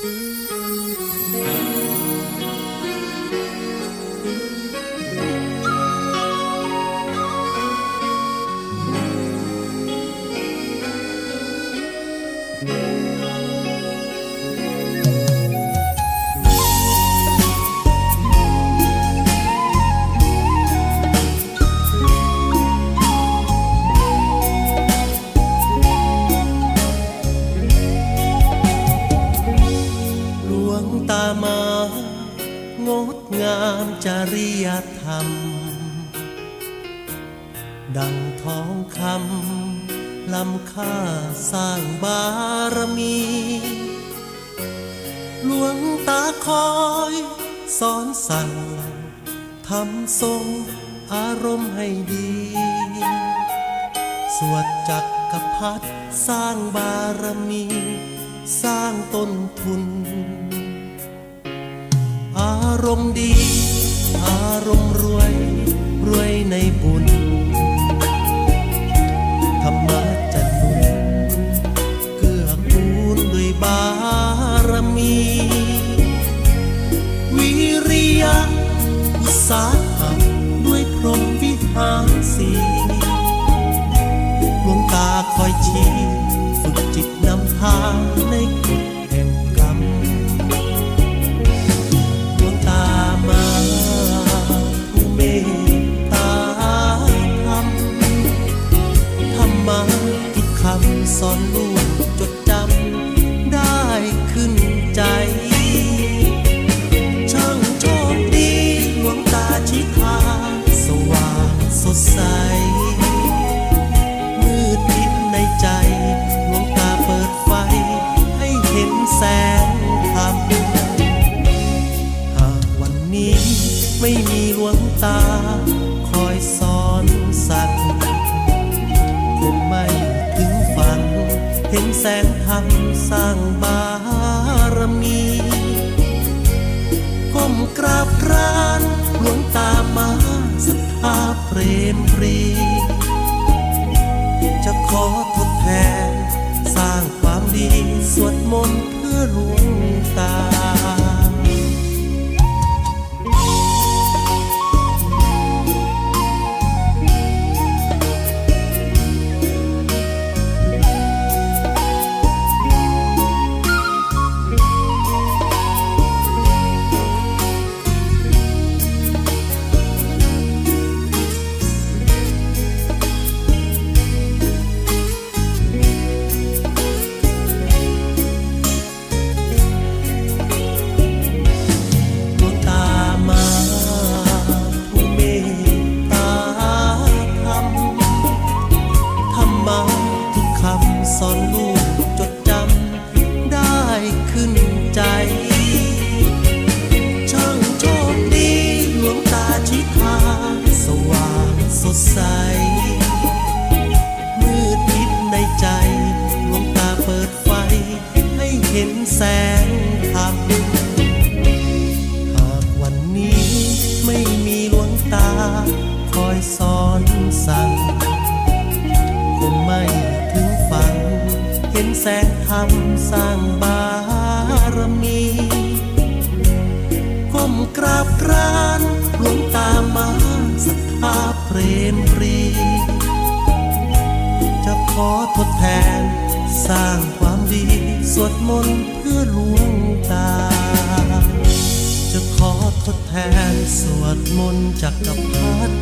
ห ตามางดงามจริยธรรม ดังทองคำล้ำค่าสร้างบารมี หลวงตาคอยสอนสั่งทำทรงอารมณ์ให้ดี สวดจักกรพัดสร้างบารมี สร้างต้นทุนารมณ์ดี อารมณ์รวย รวยในบุญธรรมะจะหนุนเกื้อกูลด้วยบารมี วิริยะอุตสาหะด้วยพรหมวิหารสีหลวงตาคอยชี้ฝึกจิตนำทาง มไม่ถึงฝัน เห็นแสงธรรมสร้างบารมีก้มกราบรานหลวงตามาศรัทธาเปรมปรี จะขอ แสงธรรมหากวันนี้ไม่มีหลวงตา คอยสอนสั่งคงไม่ถึงฝัน เห็นแสงธรรมสร้างบารมีก้มกราบกรานหลวงตามาศรัทธาเปรมปรี จะขอทดแทน สร้างความดี สวดมนต์เพื่อหลวงตา จะขอทดแทนสวดมนต์จากกับพัด